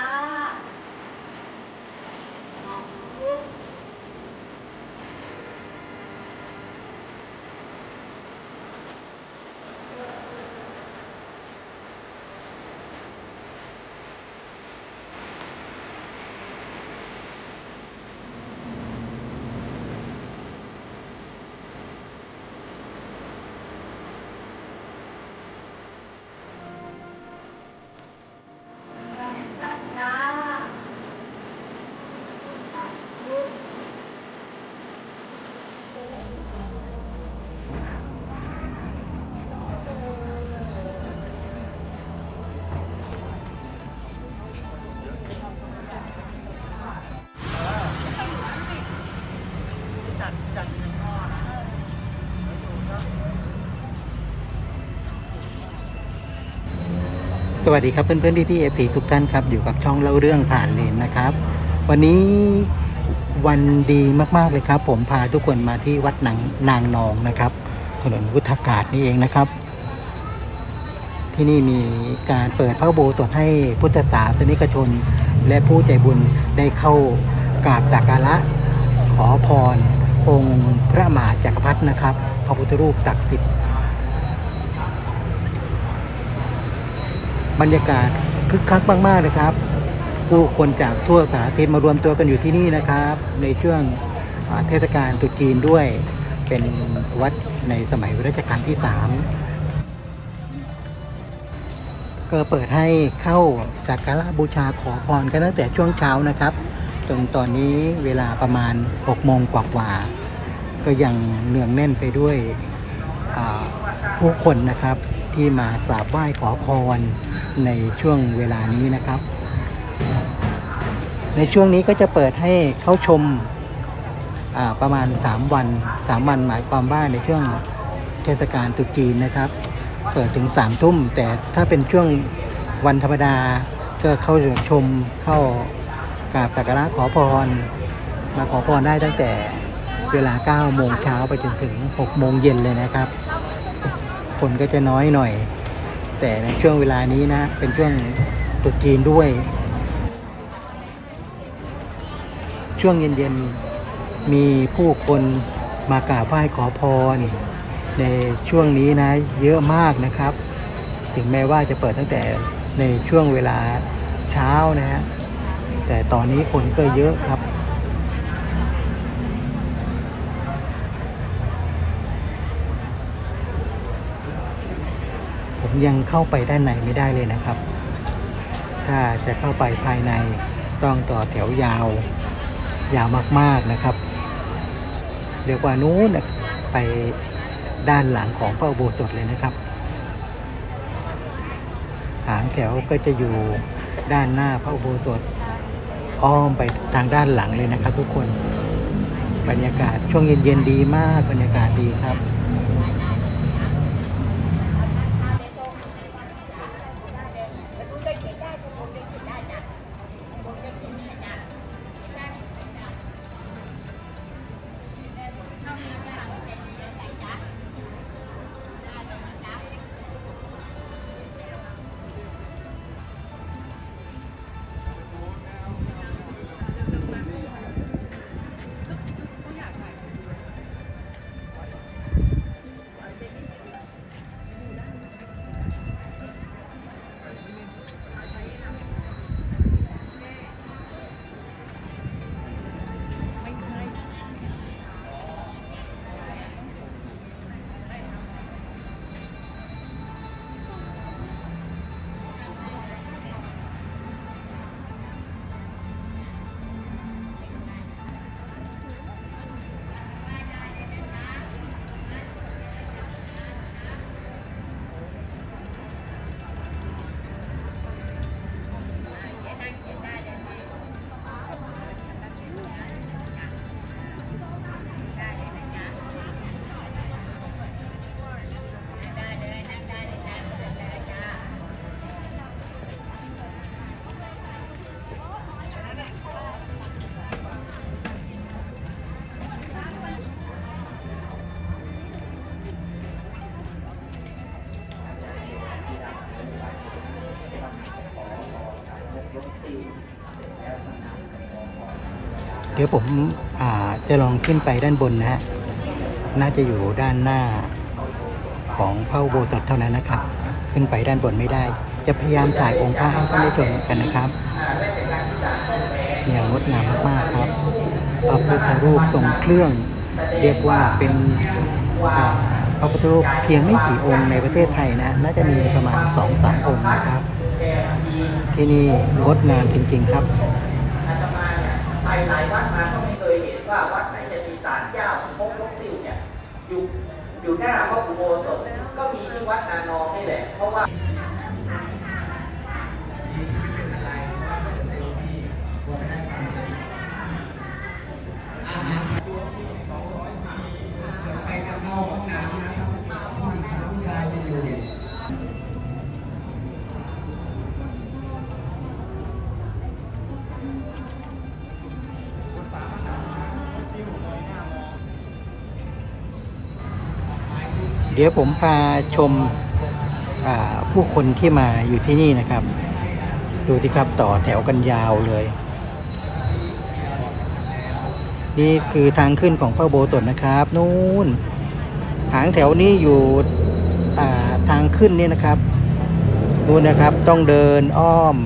า สวัสดีครับเพื่อนๆพี่ๆเอฟซีทุกท่านครับ อยู่กับช่องเล่าเรื่องผ่านเลนนะครับ วันนี้วันดีมากๆเลยครับ ผมพาทุกคนมาที่วัดนางนางนองนะครับ ถนนวุฒากาศนี่เองนะครับ ที่นี่มีการเปิดพระโบสถให้พุทธศาสนิกชน และผู้ใจบุญได้เข้ากราบสักการะขอพร องค์พระมหาจักรพรรดินะครับ พระพุทธรูปศักดิ์สิทธิ์ บรรยากาศคึกคักมากๆเลยครับ ผู้คนจากทั่วสารทิศมารวมตัวกันอยู่ที่นี่นะครับ ในช่วงเทศกาลตรุษจีนด้วย เป็นวัดในสมัยรัชกาลที่ 3 ก็เปิดให้เข้าสักการะบูชาขอพรกันตั้งแต่ช่วงเช้านะครับจนตอนนี้เวลาประมาณ 6 โมงกว่าๆก็ยังเนืองแน่นไปด้วยผู้คนนะครับ ที่มากราบไหว้ขอพรในช่วงเวลานี้นะครับ ในช่วงนี้ก็จะเปิดให้เข้าชมาประมาณ 3 วัน 3 วันหมายความว่าในช่วงเทศกาลตรุษจีนนะครับ เปิดถึง3ทุ่ม แต่ถ้าเป็นช่วงวันธรรมดาก็เข้าชมเข้ากราบสักการะขอพร มาขอพรได้ตั้งแต่เวลา9โมงเช้าไปจนถึง6โมงเย็นเลยนะครับ คนก็จะน้อยหน่อย แต่ในช่วงเวลานี้นะ เป็นช่วงตรุษจีนด้วย ช่วงเย็นๆ มีผู้คนมากราบไหว้ขอพร ในช่วงนี้นะเยอะมากนะครับ ถึงแม้ว่าจะเปิดตั้งแต่ในช่วงเวลาเช้านะฮะแต่ตอนนี้คนก็เยอะครับ ผม ยังเข้าไปด้านในไม่ได้เลยนะครับ ถ้าจะเข้าไปภายในต้องต่อแถวยาว ยาวมากๆนะครับ เรียกว่านู้นนะไปด้านหลังของพระอุโบสถเลยนะครับ หางแถวก็จะอยู่ด้านหน้าพระอุโบสถอ้อมไปทางด้านหลังเลยนะครับ ทุกคน บรรยากาศช่วงเย็นๆดีมากบรรยากาศดีครับ เดี๋ยวผมจะลองขึ้นไปด้านบนนะฮะ น่าจะอยู่ด้านหน้าของพระอุโบสถเท่านั้นนะครับ ขึ้นไปด้านบนไม่ได้ จะพยายามถ่ายองค์พระให้ท่านได้ชมกันนะครับเนี่ยงดงามมากๆครับพระพุทธรูปทรงเครื่อง เรียกว่าเป็นพระพุทธรูปเพียงไม่กี่องค์ในประเทศไทยนะ น่าจะมีประมาณ2องสามองค์นะครับ ที่นี่งดงามจริงๆครับ อาตมาเนี่ยไป หลายวัดมาก็ไม่เคยเห็นว่าวัดไหนจะมีศาลเจ้าพกลกซิ่วเนี่ยอยู่อยู่หน้าพระอุโบสถก็มีที่วัดนานองนี่แหละ เพราะว่า เดี๋ยวผมพาชมาผู้คนที่มาอยู่ที่นี่นะครับ ดูที่ครับต่อแถวกันยาวเลย นี่คือทางขึ้นของพระโบสถนะครับนู่นหางแถวนี้อยู่าทางขึ้นนี่นะครับนู่นนะครับต้องเดินอ้อม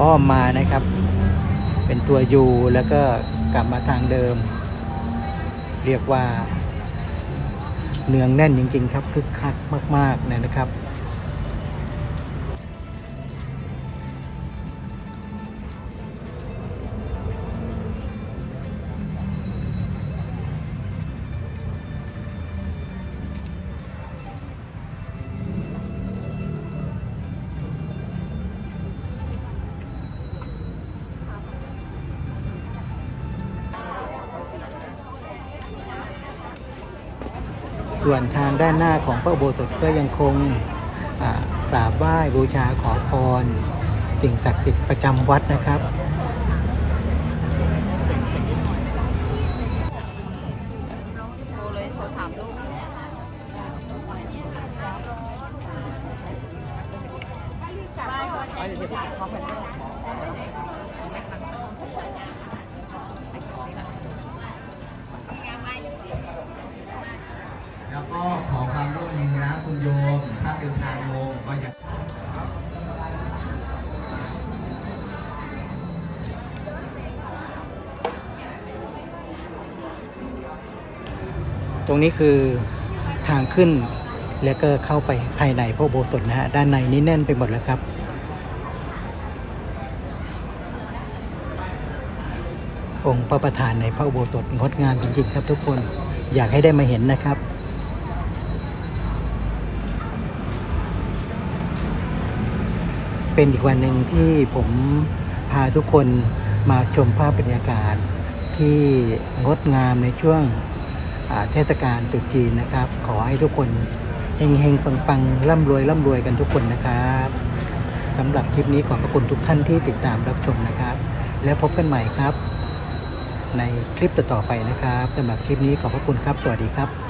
อ้อมมานะครับ เป็นตัวยูแล้วก็กลับมาทางเดิม เรียกว่า เนืองแน่นจริงๆครับคึกคักมากๆนะครับ ส่วนทางด้านหน้าของพระอุโบสถก็ยังคงอากราบไหว้บูชาขอพร สิ่งศักดิ์สิทธิ์ประจำวัดนะครับ แล้วก็ขอความร่วมมือนะคุณโยม ถ้าเป็นทางโยมก็อย่าตรงนี้คือทางขึ้นแล้วก็เข้าไปภายในพระโบสถนะฮะ ด้านในนี้แน่นไปหมดแล้วครับ องค์พระประธานในพระโบสถงดงามจริงๆครับทุกคนอยากให้ได้มาเห็นนะครับ เป็นอีกวันหนึ่งที่ผมพาทุกคนมาชมภาพบรรยากาศ ที่งดงามในช่วงเทศกาลตรุษจีนนะครับ ขอให้ทุกคนเฮงเฮงปังปังร่ำรวยร่ำรวยกันทุกคนนะครับสำหรับคลิปนี้ขอบพระคุณทุกท่านที่ติดตามรับชมนะครับ แล้วพบกันใหม่ครับ ในคลิปต่อๆไปนะครับสำหรับคลิปนี้ขอบพระคุณครับ สวัสดีครับ